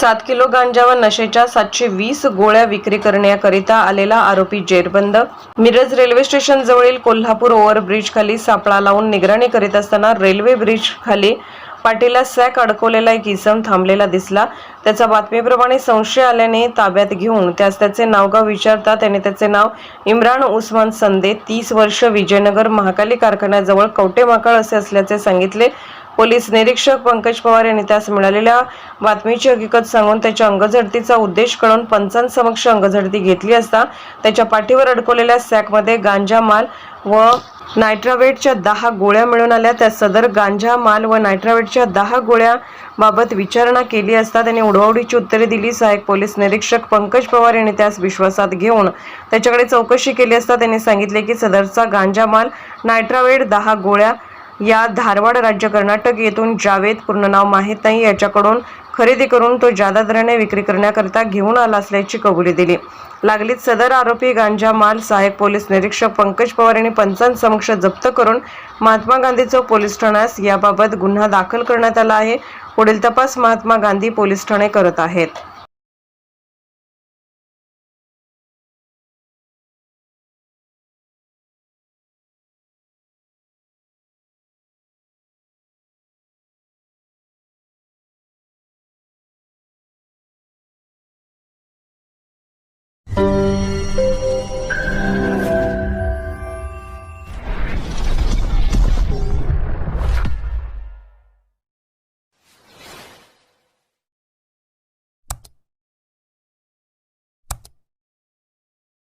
सात किलो गांजा व नशेच्या सातशे वीस गोळ्या विक्री करण्याकरिता आलेला आरोपी जेरबंद. मिरज रेल्वे स्टेशन जवळील कोल्हापूर ओव्हरब्रिज खाली सापळा लावून निगराणी करीत असताना रेल्वे ब्रिज खाली पाटीला सॅक अडकवलेला एक इसम थांबलेला दिसला. त्याचा बातमीप्रमाणे संशय आल्याने ताब्यात घेऊन त्यास त्याचे नावगाव विचारता त्याने त्याचे नाव इम्रान उस्मान संदे तीस वर्ष विजयनगर महाकाली कारखान्याजवळ कवटेमाकाळ असे असल्याचे सांगितले. पोलीस निरीक्षक पंकज पवार यांनी त्यास मिळालेल्या बातमीची हकीकत सांगून त्याच्या अंगझडतीचा उद्देश कळून पंचांसमक्ष अंगझडती घेतली असता त्याच्या पाठीवर अडकवलेल्या सॅकमध्ये गांजा माल व नायट्रावेटच्या दहा गोळ्या मिळून आल्या. त्या सदर गांजा माल व नायट्रावेटच्या दहा गोळ्या बाबत विचारणा केली असता त्यांनी उडवाउडीची उत्तरे दिली. सहाय्यक पोलीस निरीक्षक पंकज पवार यांनी त्यास विश्वासात घेऊन त्याच्याकडे चौकशी केली असता त्यांनी सांगितले की सदरचा गांजा माल नायट्रावेट दहा गोळ्या या धारवाड राज्य कर्नाटक येथून जावेद पूर्ण नाव माहीत नाही. याच्याकडून खरेदी करून तो जादा दराने विक्री करण्याकरिता घेऊन आला असल्याची कबुली दिली. लागलीच सदर आरोपी गांजा माल सहाय्यक पोलीस निरीक्षक पंकज पवार यांनी पंचांसमक्ष जप्त करून महात्मा गांधी चौक पोलीस ठाण्यास याबाबत गुन्हा दाखल करण्यात आला आहे. पुढील तपास महात्मा गांधी पोलीस ठाणे करत आहेत.